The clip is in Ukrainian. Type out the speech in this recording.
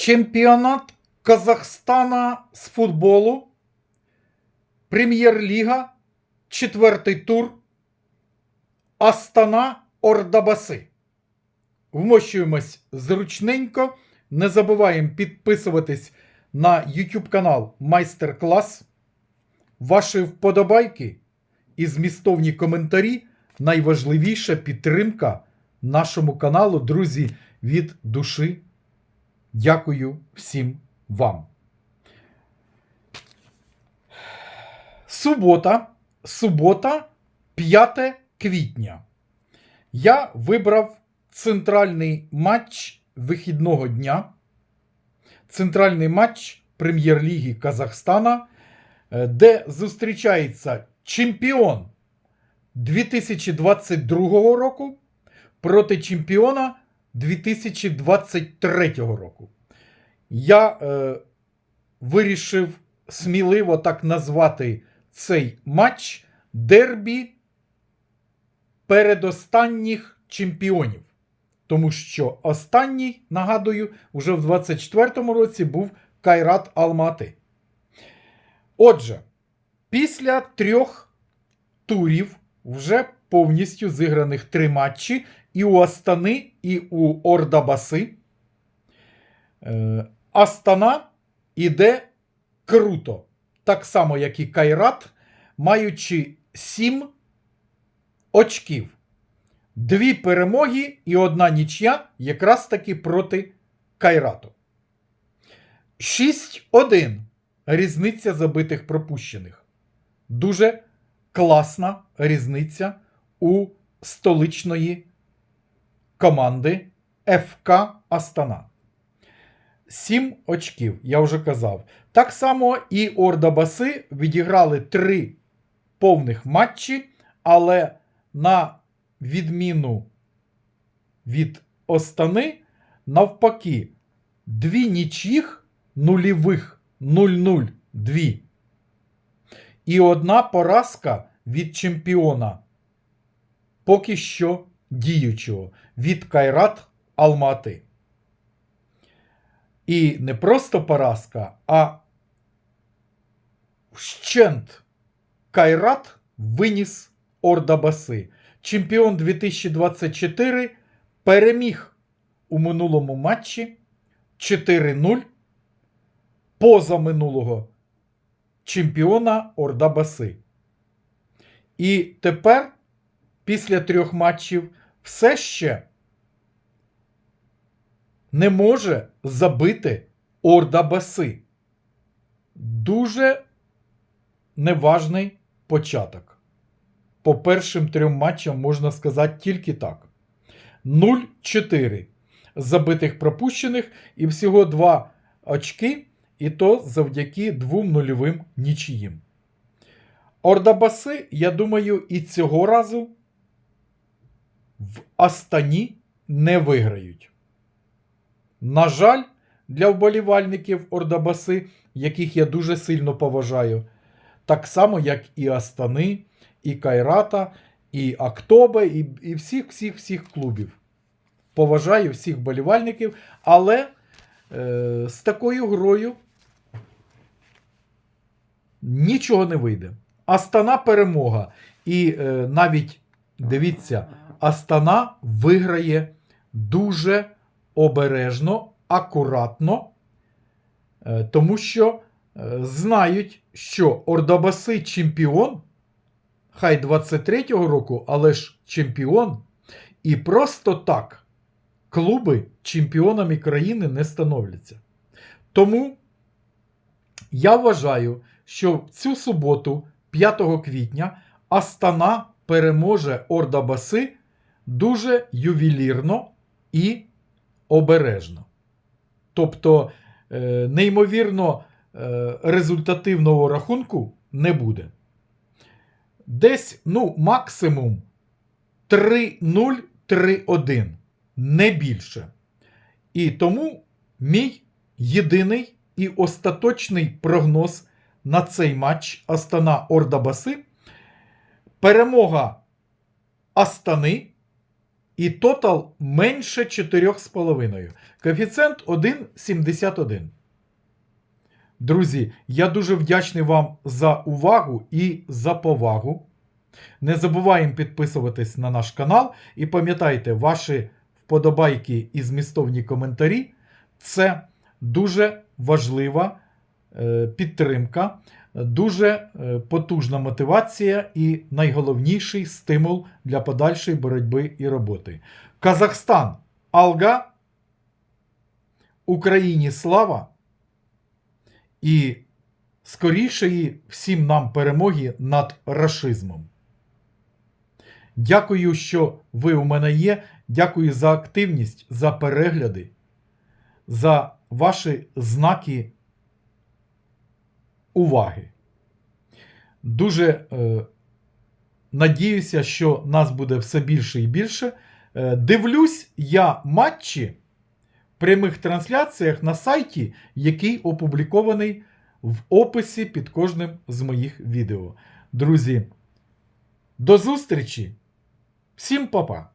Чемпіонат Казахстана з футболу. Прем'єр-ліга. Четвертий тур. Астана Ордабаси. Вмощуємось зручненько. Не забуваємо підписуватись на YouTube канал Майстер Клас. Ваші вподобайки і змістовні коментарі найважливіша підтримка нашому каналу, друзі, від душі. Дякую всім вам. Субота. Субота, 5 квітня. Я вибрав центральний матч вихідного дня. Центральний матч Прем'єр-ліги Казахстана, е, де зустрічається чемпіон 2022 року проти чемпіона 2023 року. Я е, вирішив сміливо так назвати цей матч дербі передостанніх чемпіонів. Тому що останній, нагадую, уже в 24-му році був Кайрат Алмати. Отже, після трьох турів вже повністю зіграних три матчі і у Астани, і у Ордабаси. Е, Астана іде круто. Так само, як і Кайрат, маючи 7 очків. Дві перемоги і одна нічия якраз таки проти Кайрату. 6-1 різниця забитих пропущених. Дуже класна різниця у столичної команди ФК Астана. 7 очків, я вже казав. Так само і Ордабаси відіграли 3 повних матчі, але на відміну від Остани, навпаки, дві нічїх нульових 0-0 дві. І одна поразка від чемпіона. Поки що діючого від Кайрат Алмати. І не просто поразка, а вщент Кайрат виніс Ордабаси. Чемпіон 2024 переміг у минулому матчі 4-0 поза минулого чемпіона Ордабаси. І тепер, після трьох матчів, все ще не може забити Ордабаси. Дуже неважний початок. По першим трьом матчам можна сказати тільки так: 0-4 забитих пропущених і всього 2 очки, і то завдяки двом нульовим нічиїм. Ордабаси, я думаю, і цього разу в Астані не виграють. На жаль, для вболівальників Ордабаси, яких я дуже сильно поважаю, так само, як і Астани, і Кайрата, і Актобе, і, і всіх всіх всіх клубів. Поважаю всіх вболівальників, але е, з такою грою нічого не вийде. Астана перемога. І е, навіть дивіться, Астана виграє дуже обережно, акуратно, е, тому що е, знають, що Ордабаси чемпіон, хай 23-го року, але ж чемпіон. І просто так клуби чемпіонами країни не становляться. Тому я вважаю, що в цю суботу, 5 квітня, Астана переможе Ордабаси дуже ювелірно і обережно. Тобто, е, неймовірно е, результативного рахунку не буде. Десь, ну, максимум 3-0-3-1, не більше. І тому мій єдиний і остаточний прогноз на цей матч Астана Ордабаси перемога Астани І тотал менше 4,5. Коефіцієнт 1,71. Друзі, я дуже вдячний вам за увагу і за повагу. Не забуваємо підписуватись на наш канал і пам'ятайте, ваші вподобайки і змістовні коментарі це дуже важлива е, підтримка, дуже е, потужна мотивація і найголовніший стимул для подальшої боротьби і роботи. Казахстан Алга, Україні слава і скорішої всім нам перемоги над рашизмом. Дякую, що ви у мене є. Дякую за активність, за перегляди, за ваші знаки уваги. Дуже е, надіюся, що нас буде все більше і більше. Е, дивлюсь я матчі в прямих трансляціях на сайті, який опублікований в описі під кожним з моїх відео. Друзі, до зустрічі! Всім па-па!